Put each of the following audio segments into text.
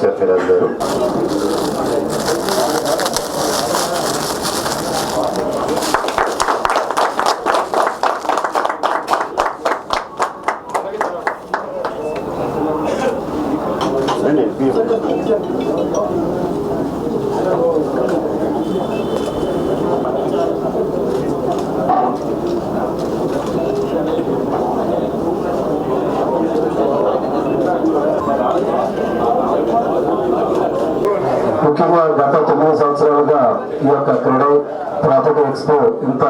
Chairman KSR ఫిరాజ్ గారు ముఖ్యంగా గత తొమ్మిది సంవత్సరాలుగా ఈ యొక్క క్రీడా ప్రాపర్టీ ఎక్స్పో ఇంత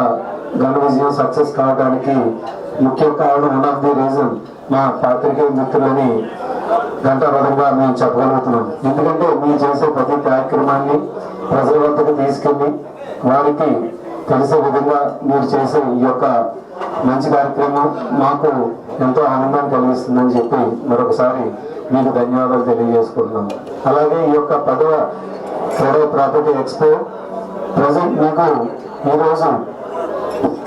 ఘన విజయం సక్సెస్ కావడానికి ముఖ్య కారణం వన్ ఆఫ్ ది రీజన్ మా పాత్రికేయ మిత్రులని గంటాపదంగా మేము చెప్పగలుగుతున్నాం. ఎందుకంటే మీరు చేసే ప్రతి కార్యక్రమాన్ని ప్రజల వద్దకు తీసుకెళ్ళి వారికి తెలిసే విధంగా మీరు చేసే ఈ యొక్క మంచి కార్యక్రమం మాకు ఎంతో ఆనందం కలిగిస్తుందని చెప్పి మరొకసారి మీకు ధన్యవాదాలు తెలియజేసుకుంటున్నాం. అలాగే ఈ యొక్క పదవ క్రీడా ప్రాపర్టీ ఎక్స్పో ప్రజెంట్ మీకు ఈరోజు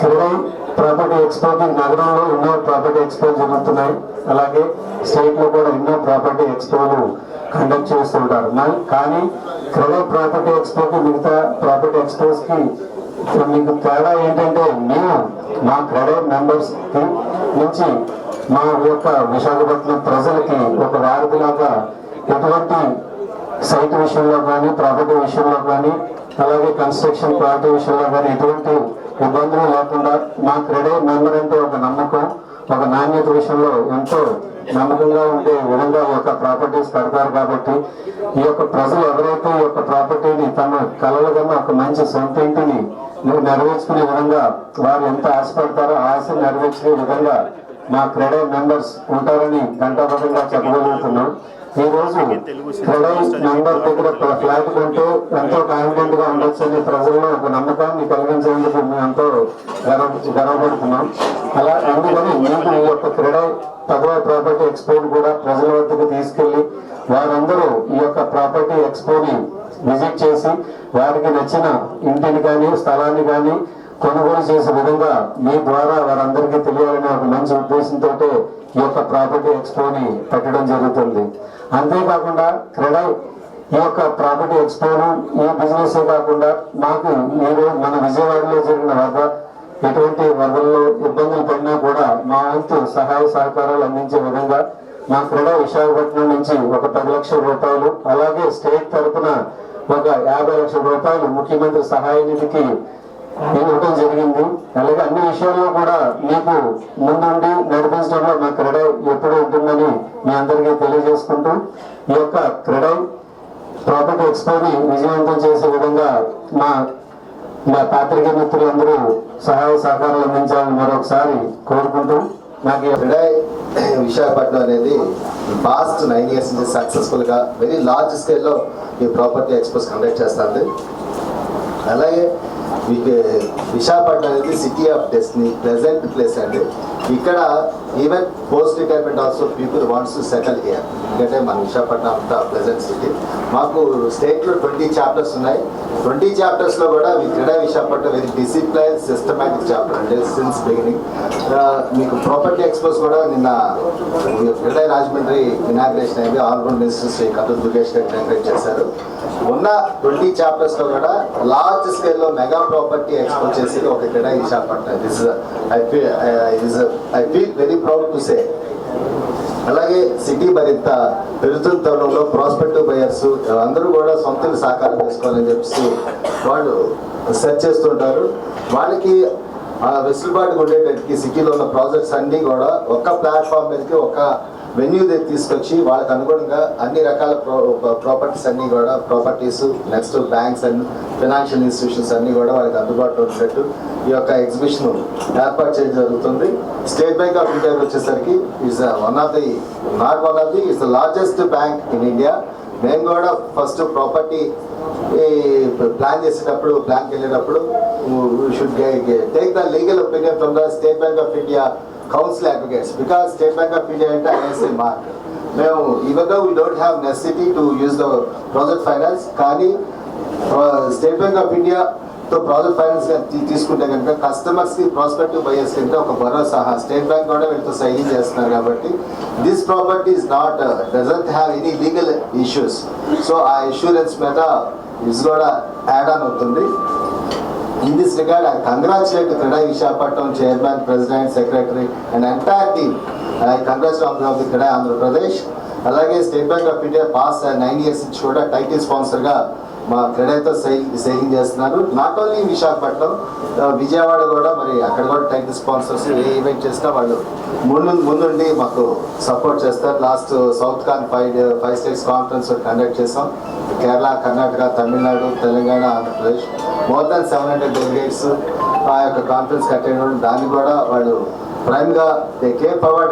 క్రీడా ప్రాపర్టీ ఎక్స్పోకి నగరంలో ఎన్నో ప్రాపర్టీ ఎక్స్పో జరుగుతున్నాయి. అలాగే స్టేట్లో కూడా ఎన్నో ప్రాపర్టీ ఎక్స్పోలు కండక్ట్ చేస్తుంటారు. కానీ క్రీడా ప్రాపర్టీ ఎక్స్పోకి మిగతా ప్రాపర్టీ ఎక్స్పోస్కి మీకు తేడా ఏంటంటే మేము మా క్రెడే మెంబర్స్కి నుంచి మా యొక్క విశాఖపట్నం ప్రజలకి ఒక వారధిలాగా ఎటువంటి సైట్ విషయంలో కానీ ప్రాపర్టీ విషయంలో కానీ అలాగే కన్స్ట్రక్షన్ ప్రాపర్టీ విషయంలో కానీ ఎటువంటి ఇబ్బందులు లేకుండా మా క్రెడే మెంబర్ అంటే ఒక నమ్మకం ఒక నాణ్యత విషయంలో ఎంతో నమ్మకంగా ఉండే విధంగా ఈ యొక్క ప్రాపర్టీస్ కడతారు కాబట్టి ఈ యొక్క ప్రజలు ఎవరైతే ఈ యొక్క ప్రాపర్టీని తమ కళల కన్నా ఒక మంచి సొంత ఇంటిని నెరవేర్చుకునే విధంగా వారు ఎంత ఆశపడతారో ఆశ నెరవేర్చుకునే విధంగా మా క్రెడో మెంబర్స్ ఉంటారని గంటాపదంగా చెప్పగలుగుతున్నాం. ఈ రోజు క్రెడో మెంబర్ దగ్గర ఫ్లాట్ కొంటే ఎంతో కాన్ఫిడెంట్గా ఉండొచ్చు అని ప్రజల్లో ఒక నమ్మకాన్ని కలిగించేందుకు మేము ఎంతో గర్వ గర్వపడుతున్నాం. అలా అందుకని మీకు ఈ యొక్క క్రెడో పదవ ప్రాపర్టీ ఎక్స్పోని కూడా ప్రజల వద్దకు తీసుకెళ్ళి వారందరూ ఈ యొక్క ప్రాపర్టీ ఎక్స్పోని విజిట్ చేసి వారికి నచ్చిన ఇంటిని కానీ స్థలాన్ని కానీ కొనుగోలు చేసే విధంగా మీ ద్వారా వారందరికీ తెలియాలనే ఒక మంచి ఉద్దేశంతో ఈ యొక్క ప్రాపర్టీ ఎక్స్పోని పెట్టడం జరుగుతుంది. అంతేకాకుండా క్రెడై ఈ యొక్క ప్రాపర్టీ ఎక్స్పోను ఈ బిజినెస్ కాకుండా మాకు మీరు మన విజయవాడలో జరిగిన వరద ఎటువంటి వరదల్లో ఇబ్బందులు పడినా కూడా మా వంతు సహాయ సహకారాలు అందించే విధంగా మా క్రీడా విశాఖపట్నం నుంచి ఒక పది లక్షల రూపాయలు అలాగే స్టేట్ తరఫున ఒక యాభై లక్షల రూపాయలు ముఖ్యమంత్రి సహాయ నిధికి ఇవ్వటం జరిగింది. అలాగే అన్ని విషయాల్లో కూడా మీకు ముందుండి నడిపించడంలో మా క్రీడ ఎప్పుడు ఉంటుందని మీ అందరికీ తెలియజేసుకుంటూ ఈ యొక్క క్రీడ ప్రాపర్టీ ఎక్స్పోని విజయవంతం చేసే విధంగా మా మా పాత్రిక మిత్రులందరూ సహాయ సహకారాలు అందించాలని మరొకసారి కోరుకుంటూ నాకు ఈ విశాఖపట్నం అనేది పాస్ట్ నైన్ ఇయర్స్ నుంచి సక్సెస్ఫుల్గా వెరీ లార్జ్ స్కేల్లో ఈ ప్రాపర్టీ ఎక్స్పోస్ కండక్ట్ చేస్తుంది. అలాగే విశాఖపట్నం అనేది city of destiny pleasant place అండి. ఇక్కడ even post retirement also people wants to settle here ఎందుకంటే మన విశాఖపట్నం అంతా ప్లెజెంట్ సిటీ మాకు స్టేట్లో ట్వంటీ చాప్టర్స్ ఉన్నాయి. ట్వంటీ చాప్టర్స్లో కూడా మీ CREDAI Visakhapatnam very discipline systematic chapter అంటే సిన్స్ బిగినింగ్ మీకు ప్రాపర్టీ ఎక్స్పోస్ కూడా నిన్న క్రీడా రాజమండ్రి ఇనాగ్రేషన్ అయింది. ఆనరబుల్ మినిస్టర్ శ్రీ కథ దుర్గేష్ గారు ఇనాగ్రేట్ చేశారు. ఉన్న ట్వంటీ చాప్టర్స్లో కూడా లార్జ్ స్కేల్లో మెగా ప్రాపర్టీ ఎక్స్పోజ్ చేసి ఒక CREDAI Visakhapatnam. This I feel I feel very proud to say. అలాగే సిటీ మరింత పెరుగుతున్న తరుణంలో ప్రాస్పెక్టివ్ బయర్స్ అందరూ కూడా సొంత సహకారం సాకారం చేసుకోవాలని చెప్పేసి వాళ్ళు సెర్చ్ చేస్తుంటారు. వాళ్ళకి వెసులుబాటు ఉండేటట్టుకి సిటీలో ఉన్న ప్రాజెక్ట్స్ అన్నీ కూడా ఒక ప్లాట్ఫామ్ మీదకి ఒక వెన్యూ దగ్గర తీసుకొచ్చి వాళ్ళకి అనుగుణంగా అన్ని రకాల ప్రాపర్టీస్ అన్నీ కూడా properties next banks and financial institutions అన్నీ కూడా వాళ్ళకి అందుబాటులో ఉండేట్టు ఈ యొక్క ఎగ్జిబిషన్ ఏర్పాటు చేయడం జరుగుతుంది. స్టేట్ బ్యాంక్ ఆఫ్ ఇండియాకి వచ్చేసరికి is one of the not one of the is the largest bank in India. మేము కూడా ఫస్ట్ ప్రాపర్టీ ప్లాన్ చేసేటప్పుడు ప్లాన్కి వెళ్ళేటప్పుడు should take the legal opinion from the State Bank of India council advocates because State Bank of India అంటే ISA mark మేము ఇవగా we don't have necessity to use the project finance కానీ State Bank of India so project finance తీసుకుంటే కనుక కస్టమర్స్కి prospective buyers కింద ఒక భరోసా state bank కూడా వీళ్ళతో సైన్ చేస్తున్నారు కాబట్టి this property is not doesn't have any legal issues so ఆ ఇన్సూరెన్స్ మీద ఇస్ కూడా యాడ్ ఆన్ అవుతుంది in this regard I congratulate CREDAI Visakhapatnam chairman president secretary and entire team I congratulate congratulate on అలాగే State Bank of India past nine years నుంచి కూడా title స్పాన్సర్గా మా క్రెడైతో సైల్ సైలింగ్ చేస్తున్నారు నాట్ ఓన్లీ విశాఖపట్నం విజయవాడ కూడా మరి అక్కడ కూడా టైటిల్ స్పాన్సర్స్ ఏ ఈవెంట్ చేసినా వాళ్ళు ముందు ముందుండి మాకు సపోర్ట్ చేస్తారు. Last south con five five states conference conduct చేసాం. Kerala Karnataka Tamil Nadu Telangana Andhra Pradesh. More than seven hundred delegates ఆ యొక్క కాన్ఫరెన్స్ అటెండ్ దాన్ని కూడా వాళ్ళు ప్రైమ్గా దే కేర్ ఫార్వర్డ్